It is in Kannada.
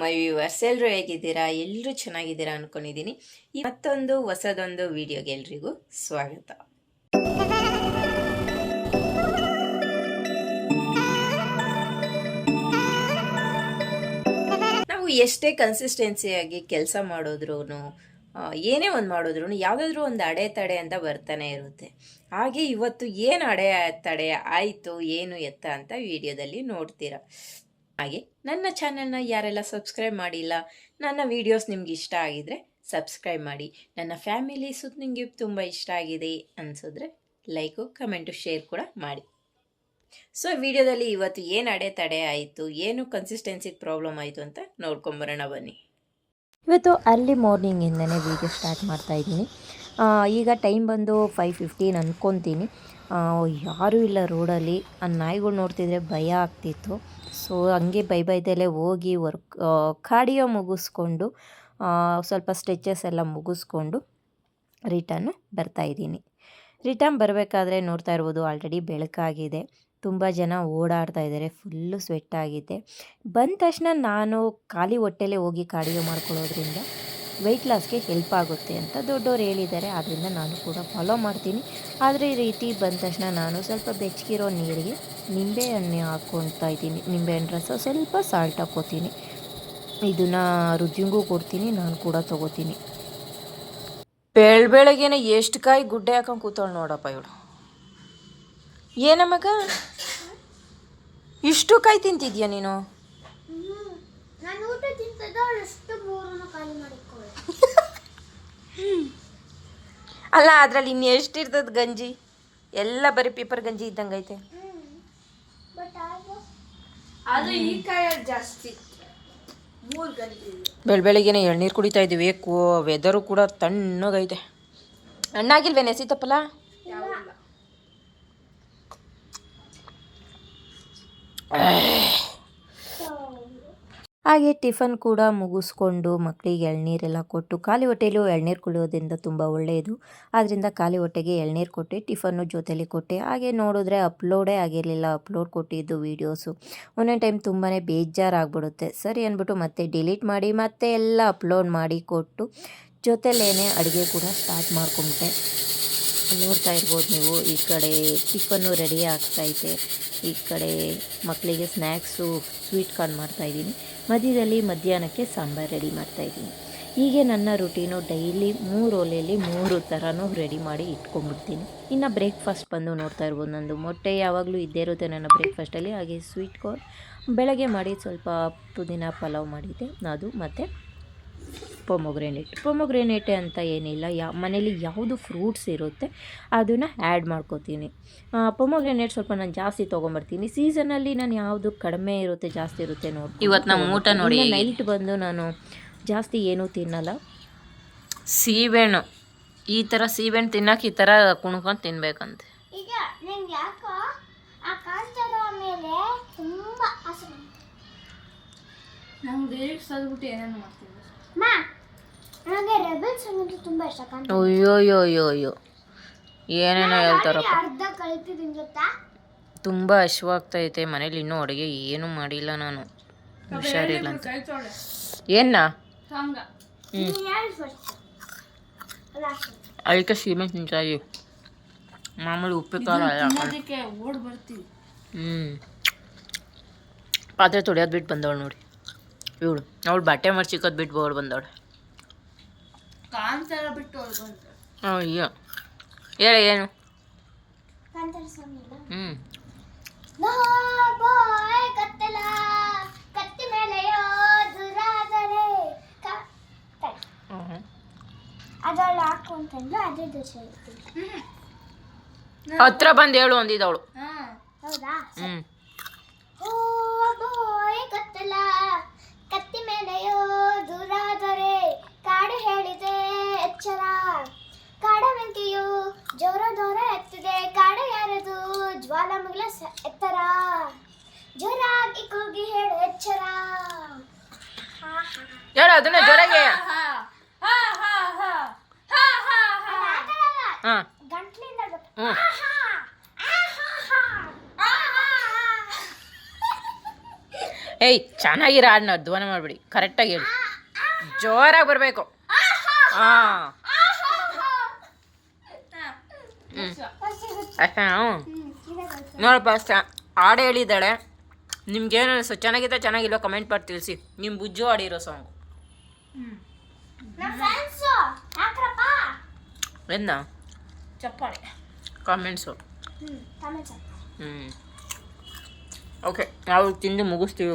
ಮೈ ವ್ಯೂವರ್ಸ್ ಎಲ್ಲರೂ ಹೇಗಿದ್ದೀರಾ? ಎಲ್ಲರೂ ಚೆನ್ನಾಗಿದ್ದೀರಾ ಅನ್ಕೊಂಡಿದ್ದೀನಿ. ಈ ಮತ್ತೊಂದು ಹೊಸದೊಂದು ವಿಡಿಯೋಗೆ ಎಲ್ರಿಗೂ ಸ್ವಾಗತ. ನಾವು ಎಷ್ಟೇ ಕನ್ಸಿಸ್ಟೆನ್ಸಿಯಾಗಿ ಕೆಲಸ ಮಾಡಿದ್ರು ಏನೇ ಒಂದು ಮಾಡಿದ್ರು ಯಾವುದಾದ್ರೂ ಒಂದು ಅಡೆತಡೆ ಅಂತ ಬರ್ತಾನೆ ಇರುತ್ತೆ. ಹಾಗೆ ಇವತ್ತು ಏನು ಅಡೆ ತಡೆ ಆಯಿತು, ಏನು ಎತ್ತ ಅಂತ ವಿಡಿಯೋದಲ್ಲಿ ನೋಡ್ತೀರಾ. ಹಾಗೆ ನನ್ನ ಚಾನೆಲ್ನ ಯಾರೆಲ್ಲ ಸಬ್ಸ್ಕ್ರೈಬ್ ಮಾಡಿಲ್ಲ ನನ್ನ ವೀಡಿಯೋಸ್ ನಿಮ್ಗೆ ಇಷ್ಟ ಆಗಿದ್ರೆ ಸಬ್ಸ್ಕ್ರೈಬ್ ಮಾಡಿ. ನನ್ನ ಫ್ಯಾಮಿಲಿ ಸುತ್ತ ನಿಮಗೆ ತುಂಬ ಇಷ್ಟ ಆಗಿದೆ ಅನಿಸಿದ್ರೆ ಲೈಕು ಕಮೆಂಟು ಶೇರ್ ಕೂಡ ಮಾಡಿ. ಸೊ ವಿಡಿಯೋದಲ್ಲಿ ಇವತ್ತು ಏನು ಅಡೆತಡೆ ಆಯಿತು ಏನು ಕನ್ಸಿಸ್ಟೆನ್ಸಿ ಪ್ರಾಬ್ಲಮ್ ಆಯಿತು ಅಂತ ನೋಡ್ಕೊಂಬರೋಣ ಬನ್ನಿ. ಇವತ್ತು ಅರ್ಲಿ ಮಾರ್ನಿಂಗಿಂದನೇ ವೀಡಿಯೋ ಸ್ಟಾರ್ಟ್ ಮಾಡ್ತಾ ಇದ್ದೀನಿ. ಈಗ ಟೈಮ್ ಬಂದು ಫೈವ್ ಫಿಫ್ಟೀನ್ ಅನ್ಕೊತೀನಿ. ಆ, ಯಾರೂ ಇಲ್ಲ ರೋಡಲ್ಲಿ. ಆ ನಾಯಿಗಳು ನೋಡ್ತಿದ್ರೆ ಭಯ ಆಗ್ತಿತ್ತು. ಸೊ ಹಂಗೆ ಬೈ ಬೈದಲ್ಲೇ ಹೋಗಿ ವರ್ಕ್ ಕಾರ್ಡಿಯೋ ಮುಗಿಸ್ಕೊಂಡು ಸ್ವಲ್ಪ ಸ್ಟೆಚಸ್ ಎಲ್ಲ ಮುಗಿಸ್ಕೊಂಡು ರಿಟರ್ನ್ ಬರ್ತಾ ಇದ್ದೀನಿ. ರಿಟರ್ನ್ ಬರಬೇಕಾದ್ರೆ ನೋಡ್ತಾ ಇರ್ಬೋದು ಆಲ್ರೆಡಿ ಬೆಳಕಾಗಿದೆ. ತುಂಬ ಜನ ಓಡಾಡ್ತಾ ಇದ್ದಾರೆ ಫುಲ್ಲು ಸ್ವೆಟ್ ಆಗಿದೆ. ಬಂದ ತಕ್ಷಣ ನಾನು ಖಾಲಿ ಹೊಟ್ಟೆಲೇ ಹೋಗಿ ಕಾರ್ಡಿಯೋ ಮಾಡ್ಕೊಳ್ಳೋದ್ರಿಂದ ವೆಯ್ಟ್ ಲಾಸ್ಗೆ ಹೆಲ್ಪ್ ಆಗುತ್ತೆ ಅಂತ ದೊಡ್ಡವ್ರು ಹೇಳಿದ್ದಾರೆ. ಆದ್ದರಿಂದ ನಾನು ಕೂಡ ಫಾಲೋ ಮಾಡ್ತೀನಿ. ಆದರೆ ಈ ರೀತಿ ಬಂದ ತಕ್ಷಣ ನಾನು ಸ್ವಲ್ಪ ಬೆಚ್ಚಗಿರೋ ನೀರಿಗೆ ನಿಂಬೆಹಣ್ಣೆ ಹಾಕ್ಕೊಳ್ತಾ ಇದ್ದೀನಿ. ನಿಂಬೆಹಣ್ಣು ರಸ ಸ್ವಲ್ಪ ಸಾಲ್ಟ್ ಹಾಕ್ಕೋತೀನಿ ಇದನ್ನು ರುಜಿಂಗೂ ಕೊಡ್ತೀನಿ. ನಾನು ಕೂಡ ತೊಗೋತೀನಿ. ಬೆಳ್ ಬೆಳಗ್ಗೆನೆ ಎಷ್ಟು ಕಾಯಿ ಗುಡ್ಡೆ ಹಾಕೊಂಡು ಕೂತಾಳು ನೋಡಪ್ಪ ಇವಳು. ಏನಮ್ಮಗ? ಇಷ್ಟು ಕಾಯಿ ತಿಂತಿದ್ಯಾ ನೀನು? ನಾನು ಊಟ ತಿಂತದ ಅಷ್ಟು ಮೂರನ್ನು ಖಾಲಿ ಮಾಡಿಕೊಳ್ಳಿ. ಅಲ್ಲ ಅದ್ರಲ್ಲಿ ಇನ್ನು ಎಷ್ಟಿರ್ತದ ಗಂಜಿ? ಎಲ್ಲ ಬರೀ ಪೇಪರ್ ಗಂಜಿ ಇದ್ದಂಗೆ ಐತೆ. ಬಟ್ ಆದ್ರೆ ಈ ಕಾಯಲ್ಲಿ ಜಾಸ್ತಿ ಮೂರು ಗಂಟೆ ಬೆಳ್ ಬೆಳಿಗ್ಗೆನೆ ಎಳ್ನೀರು ಕುಡಿತಾ ಇದ್ದೀವಿ. ಕೋ ವೆದರು ಕೂಡ ತಣ್ಣಗೈತೆ ಹಣ್ಣಾಗಿಲ್ವೇನೆ ಸೀತಪ್ಪಲ? ಹಾಗೆ ಟಿಫನ್ ಕೂಡ ಮುಗಿಸ್ಕೊಂಡು ಮಕ್ಕಳಿಗೆ ಎಳ್ನೀರೆಲ್ಲ ಕೊಟ್ಟು ಖಾಲಿ ಹೊಟ್ಟೆಲೂ ಎಳ್ನೀರು ಕುಡಿಯೋದ್ರಿಂದ ತುಂಬ ಒಳ್ಳೆಯದು ಆದ್ದರಿಂದ ಖಾಲಿ ಹೊಟ್ಟೆಗೆ ಎಳ್ನೀರು ಕೊಟ್ಟೆ ಟಿಫನ್ನು ಜೊತೆಲಿ ಕೊಟ್ಟೆ. ಹಾಗೆ ನೋಡಿದ್ರೆ ಅಪ್ಲೋಡೇ ಆಗಿರಲಿಲ್ಲ. ಅಪ್ಲೋಡ್ ಕೊಟ್ಟಿದ್ದು ವೀಡಿಯೋಸು. ಒಂದೊಂದು ಟೈಮ್ ತುಂಬಾ ಬೇಜಾರಾಗ್ಬಿಡುತ್ತೆ. ಸರಿ ಅಂದ್ಬಿಟ್ಟು ಮತ್ತೆ ಡಿಲೀಟ್ ಮಾಡಿ, ಮತ್ತೆ ಎಲ್ಲ ಅಪ್ಲೋಡ್ ಮಾಡಿ ಕೊಟ್ಟು ಜೊತೆಲೇನೆ ಅಡುಗೆ ಕೂಡ ಸ್ಟಾರ್ಟ್ ಮಾಡ್ಕೊಂಬಿಟ್ಟೆ. ನೋಡ್ತಾ ಇರ್ಬೋದು ನೀವು, ಈ ಕಡೆ ಟಿಫನ್ನು ರೆಡಿ ಆಗ್ತೈತೆ ಈ ಕಡೆ ಮಕ್ಕಳಿಗೆ ಸ್ನ್ಯಾಕ್ಸು ಸ್ವೀಟ್ ಕಾರ್ನ್ ಮಾಡ್ತಾಯಿದ್ದೀನಿ ಮಧ್ಯದಲ್ಲಿ ಮಧ್ಯಾಹ್ನಕ್ಕೆ ಸಾಂಬಾರು ರೆಡಿ ಮಾಡ್ತಾಯಿದ್ದೀನಿ ಹೀಗೆ ನನ್ನ ರುಟೀನು ಡೈಲಿ ಮೂರು ಒಲೆಯಲ್ಲಿ ಮೂರು ಥರನೂ ರೆಡಿ ಮಾಡಿ ಇಟ್ಕೊಂಡ್ಬಿಡ್ತೀನಿ. ಇನ್ನು ಬ್ರೇಕ್ಫಾಸ್ಟ್ ಬಂದು ನೋಡ್ತಾ ಇರ್ಬೋದು ನಂದು. ಮೊಟ್ಟೆ ಯಾವಾಗಲೂ ಇದ್ದೇ ಇರುತ್ತೆ ನನ್ನ ಬ್ರೇಕ್ಫಾಸ್ಟಲ್ಲಿ ಹಾಗೆ ಸ್ವೀಟ್ ಕಾರ್ನ್ ಬೆಳಗ್ಗೆ ಮಾಡಿ ಸ್ವಲ್ಪ ಪುದೀನ ಪಲಾವ್ ಮಾಡಿದ್ದೆ. ಅದು ಮತ್ತು ಪೊಮೊಗ್ರೆನೇಟ್. ಪೊಮೊಗ್ರೆನೇಟ್ ಅಂತ ಏನಿಲ್ಲ ಯಾ ಮನೇಲಿ ಯಾವುದು ಫ್ರೂಟ್ಸ್ ಇರುತ್ತೆ ಅದನ್ನು ಆ್ಯಡ್ ಮಾಡ್ಕೋತೀನಿ. ಪೊಮೊಗ್ರೆನೇಟ್ ಸ್ವಲ್ಪ ನಾನು ಜಾಸ್ತಿ ತೊಗೊಂಬರ್ತೀನಿ. ಸೀಸನಲ್ಲಿ ನಾನು ಯಾವುದು ಕಡಿಮೆ ಇರುತ್ತೆ ಜಾಸ್ತಿ ಇರುತ್ತೆ ನೋಡಿ ಇವತ್ತು ನಮ್ಮ ಊಟ ನೋಡಿ. ನೈಟ್ ಬಂದು ನಾನು ಜಾಸ್ತಿ ಏನೂ ತಿನ್ನಲ್ಲ. ಸೀಬೆಹಣ್ಣು. ಈ ಥರ ಸೀಬೆಹಣ್ಣು ತಿನ್ನಕ್ಕೆ ಈ ಥರ ಕುಣ್ಕೊಂಡು ತಿನ್ಬೇಕಂತೆ. ಈಗ ನಂಗೆ ಯಾಕೋ ಆ ಕಾಂತಾರ ಮೇಲೆ ತುಂಬಾ ಆಸೆ ಬಂತು. ಸದ್ಬಿಟ್ಟು ಏನೇನು ಹೇಳ್ತಾರಪ್ಪ. ಅರ್ಧ ಕಲ್ತಿದ್ದೀನಿ ಗೊತ್ತಾ? ತುಂಬ ಹಶ್ವಾಗ್ತೈತೆ ಮನೇಲಿ ಇನ್ನೂ ಅಡುಗೆ ಏನು ಮಾಡಿಲ್ಲ ನಾನು. ಹುಷಾರಿಲ್ಲ ಅಂತ. ಏನ. ಅದಕ್ಕೆ ಸೀಮೆ ತಿಂತಾಯಿ ಮಾಮೂಲಿ ಉಪ್ಪು ಖಾರ ಹ್ಞೂ ಪಾತ್ರೆ ತೊಳೆಯೋದು ಬಿಟ್ಟು ಬಂದವಳು ನೋಡಿ. ಇವಳು. ಅವಳು ಬಟ್ಟೆ ಮರ್ಚಿಕೋದು ಬಿಟ್ಟು ಬೋರ್ಡ್ ಬಂದವಳು. ಕಾಂತಾರ ಬಿಟ್ಟು ಅಯ್ಯೋ. ಹೇಳ ಏನು? ಹ್ಞೂ ಹತ್ರ ಬಂದು ಹೇಳು ಅಂದಿದ್ದವಳು. ಹ್ಞೂ ಕತ್ತಿ ಮೇಲೆಯೋ ದೂರಾದರೆ ಕಾಡು ಹೇಳಿದೆ ಎಚ್ಚರ ಕಾಡ ಬೆಂಕಿಯು ಜೋರ ದೋರ ಎತ್ತಿದೆ ಕಾಡ ಯಾರದು ಜ್ವಾಲ ಸ- ಎತ್ತರ ಜೋರಾಗಿ ಕೂಗಿ ಹೇಳು ಎಚ್ಚರ. ಹೇಳು ಅದನ್ನ ಜೋರಾಗೆ ಹಾ ಹಾ ಹಾ ಹಾ ಹಾ ಹಾ ಹಾ ಆ ಥರ ಗಂಟ್ಲಿಂದ ಗೊತ್ತು. ಹ್ಞೂ ಆಹಾ, ಆಹಾಹಾ, ಆಹಾಹಾ. ಏಯ್ ಚೆನ್ನಾಗಿರೋ ಹಾಡನ್ನ ಧ್ವನ ಮಾಡಿಬಿಡಿ. ಕರೆಕ್ಟಾಗಿ ಹೇಳಿ. ಜೋರಾಗಿ ಬರಬೇಕು. ಹಾಂ. ಅಷ್ಟೇ ನೋಡಪ್ಪ ಅಷ್ಟೇ. ಹಾಡು ಹೇಳಿದ್ದಾಳೆ. ನಿಮ್ಗೇನು ಅನಿಸ್ತು ಚೆನ್ನಾಗಿದೆ ಚೆನ್ನಾಗಿಲ್ಲ ಕಮೆಂಟ್ ಮಾಡಿ ತಿಳಿಸಿ. ನಿಮ್ಮ ಬುಜ್ಜು ಹಾಡಿರೋ ಸಾಂಗ್. ಎಂದ? ಚಪ್ಪಾಳೆ. ಕಮೆಂಟ್ಸ್. ಹ್ಞೂ ಓಕೆ ನಾವು ತಿಂದು ಮುಗಿಸ್ತೀವಿ